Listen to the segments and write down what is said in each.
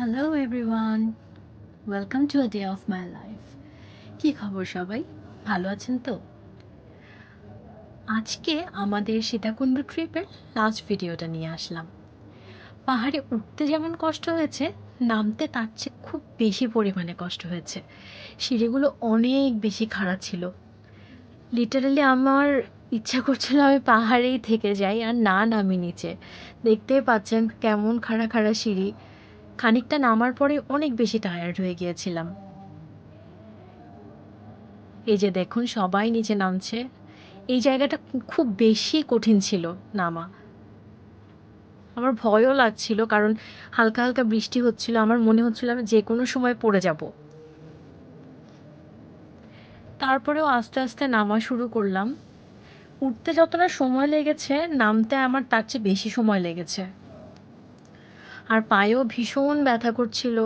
Hello everyone welcome to a day of my life কী খবর সবাই? ভালো আছেন তো? আজকে আমাদের সীতাকুণ্ড ট্রিপের লাস্ট ভিডিওটা নিয়ে আসলাম। পাহাড়ে উঠতে যেমন কষ্ট হয়েছে, নামতে তার চেয়ে খুব বেশি পরিমাণে কষ্ট হয়েছে। সিঁড়িগুলো অনেক বেশি খারাপ ছিল। লিটারালি আমার ইচ্ছা করছিল আমি পাহাড়েই থেকে যাই আর না নামি নিচে। দেখতেই পাচ্ছেন কেমন খাড়া খাড়া সিঁড়ি। খানিকটা নামার পরে অনেক বেশি টায়ার্ড হয়ে গিয়েছিলাম। এই যে দেখুন, সবাই নিচে নামছে। এই জায়গাটা খুব বেশি কঠিন ছিল নামা। আমার ভয়ও লাগছিল, কারণ হালকা হালকা বৃষ্টি হচ্ছিল। আমার মনে হচ্ছিল আমি যে কোনো সময় পড়ে যাব। তারপরেও আস্তে আস্তে নামা শুরু করলাম। উঠতে যতটা সময় লেগেছে, নামতে আমার তার চেয়ে বেশি সময় লেগেছে। আর পায়েও ভীষণ ব্যথা করছিল।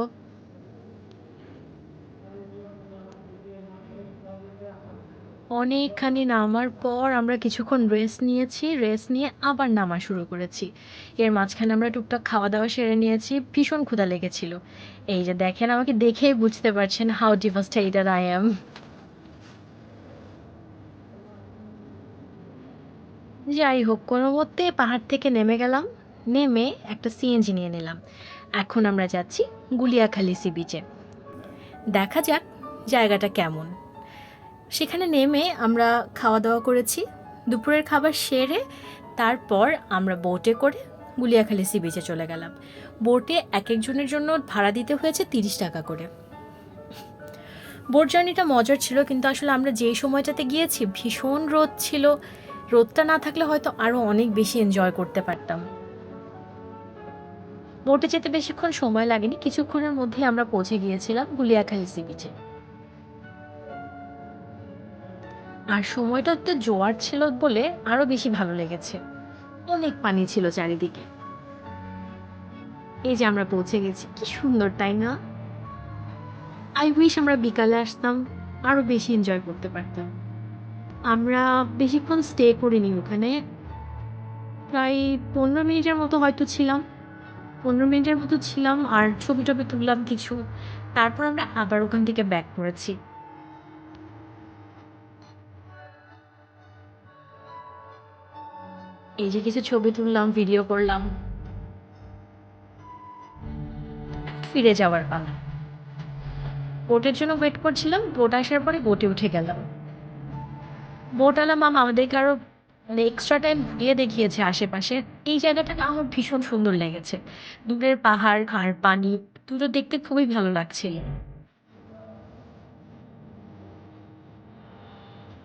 অনেকখানি নামার পর আমরা কিছুক্ষণ রেস্ট নিয়েছি রেস্ট নিয়ে আবার নামা শুরু করেছি। এর মাঝখানে আমরা টুকটাক খাওয়া দাওয়া সেরে নিয়েছি, ভীষণ ক্ষুধা লেগেছিল। এই যে দেখেন, আমাকে দেখেই বুঝতে পারছেন হাউ ডিভাস্টেটেড আই এম যাই হোক, কোনো মতে পাহাড় থেকে নেমে গেলাম। নেমে একটা সিএনজি নিয়ে নিলাম। এখন আমরা যাচ্ছি গুলিয়াখালী সি বিচে। দেখা যাক জায়গাটা কেমন। সেখানে নেমে আমরা খাওয়া দাওয়া করেছি, দুপুরের খাবার সেরে তারপর আমরা বোটে করে গুলিয়াখালী সি বিচে চলে গেলাম। বোটে এক একজনের জন্য ভাড়া দিতে হয়েছে তিরিশ টাকা করে। বোট জার্নিটা মজার ছিল, কিন্তু আসলে আমরা যেই সময়টাতে গিয়েছি, ভীষণ রোদ ছিল। রোদটা না থাকলে হয়তো আরও অনেক বেশি এনজয় করতে পারতাম। বোটে যেতে বেশিক্ষণ সময় লাগেনি, কিছুক্ষণের মধ্যে আমরা পৌঁছে গিয়েছিলাম গুলিয়াখালী সি বিচে। আর সময়টা তো জোয়ার ছিল বলে আরও বেশি ভালো লেগেছে। অনেক পানি ছিল চারিদিকে। এই যে আমরা পৌঁছে গেছি, কি সুন্দর, তাই না? আই উইশ আমরা বিকালে আসতাম, আরও বেশি এনজয় করতে পারতাম। আমরা বেশিক্ষণ স্টে করিনি ওখানে। প্রায় পনেরো মিনিটের মতো হয়তো ছিলাম। পনেরো মিনিটের মতো ছিলাম আর ছবি টবি তুললাম কিছু। তারপর আমরা আবার ওখান থেকে ব্যাক করেছি। এই যে কিছু ছবি তুললাম ভিডিও করলাম। ফিরে যাওয়ার পালা। বোটের জন্য ওয়েট করছিলাম। বোট আসার পরে বোটে উঠে গেলাম। বোট আলা মাম আমাদেরকে আরও মানে এক্সট্রা টাইম ঘুরিয়ে দেখিয়েছে আশেপাশে। এই জায়গাটা আমার ভীষণ সুন্দর লেগেছে। দূরের পাহাড় আর পানি, দুটো দেখতে খুবই ভালো লাগছিল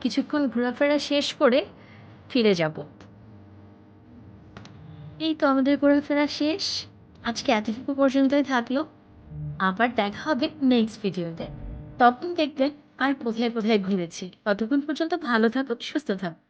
কিছুক্ষণ ঘোরাফেরা শেষ করে ফিরে যাব। এই তো আমাদের ঘোরাফেরা শেষ। আজকে এতটুকু পর্যন্তই থাকল। আবার দেখা হবে নেক্সট ভিডিওতে তখন দেখবেন আর কোথায় কোথায় ঘুরেছি। ততক্ষণ পর্যন্ত ভালো থাকুন, সুস্থ থাকুন।